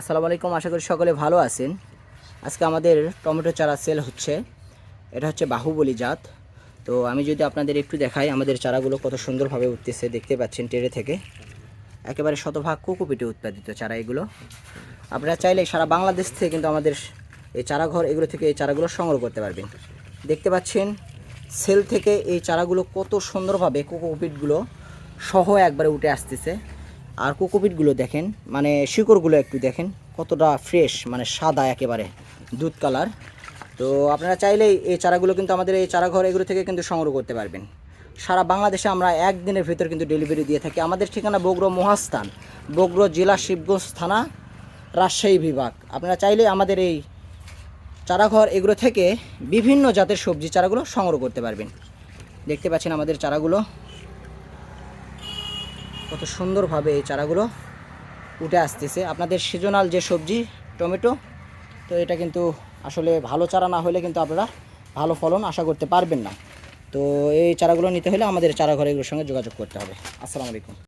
আসসালামু আলাইকুম, আশা করি সকলে ভালো আছেন। আজকে আমাদের টমেটো চারা সেল হচ্ছে। এটা হচ্ছে বাহুবলী জাত। তো আমি যদি আপনাদের একটু দেখাই, আমাদের চারাগুলো কত সুন্দরভাবে উঠতেছে, দেখতে পাচ্ছেন টেরে থেকে। একেবারে শতভাগ কোকোপিটে উৎপাদিত চারা এগুলো। আপনারা চাইলে সারা বাংলাদেশ থেকে কিন্তু আমাদের এই চারাঘর, এগুলো থেকে এই চারাগুলো সংগ্রহ করতে পারবেন। দেখতে পাচ্ছেন সেল থেকে এই চারাগুলো কত সুন্দরভাবে কোকোপিটগুলো সহ একবারে উঠে আসতেছে। আর কোকোপিটগুলো দেখেন মানে শিকড়গুলো একটু দেখেন, কতটা ফ্রেশ মানে সাদা একেবারে, দুধ কালার তো আপনারা চাইলেই এই চারাগুলো কিন্তু আমাদের এই চারাঘর এগুলো থেকে কিন্তু সংগ্রহ করতে পারবেন। সারা বাংলাদেশে আমরা একদিনের ভিতর কিন্তু ডেলিভারি দিয়ে থাকি। আমাদের ঠিকানা বগুড়া মহাস্থান, বগুড়া জেলা শিবগঞ্জ থানা, রাজশাহী বিভাগ। আপনারা চাইলে আমাদের এই চারাঘর এগুলো থেকে বিভিন্ন জাতের সবজি চারাগুলো সংগ্রহ করতে পারবেন। দেখতে পাচ্ছেন আমাদের চারাগুলো। কত সুন্দরভাবে এই চারাগুলো উঠে আসতেছে। আপনাদের সিজনাল যে সবজি, টমেটো, তো এটা কিন্তু আসলে ভালো চারা না হলে কিন্তু আপনারা ভালো ফলন আশা করতে পারবেন না। তো এই চারাগুলো নিতে হলে আমাদের চারাঘরের এগুলোর সঙ্গে যোগাযোগ করতে হবে। আসসালামু আলাইকুম।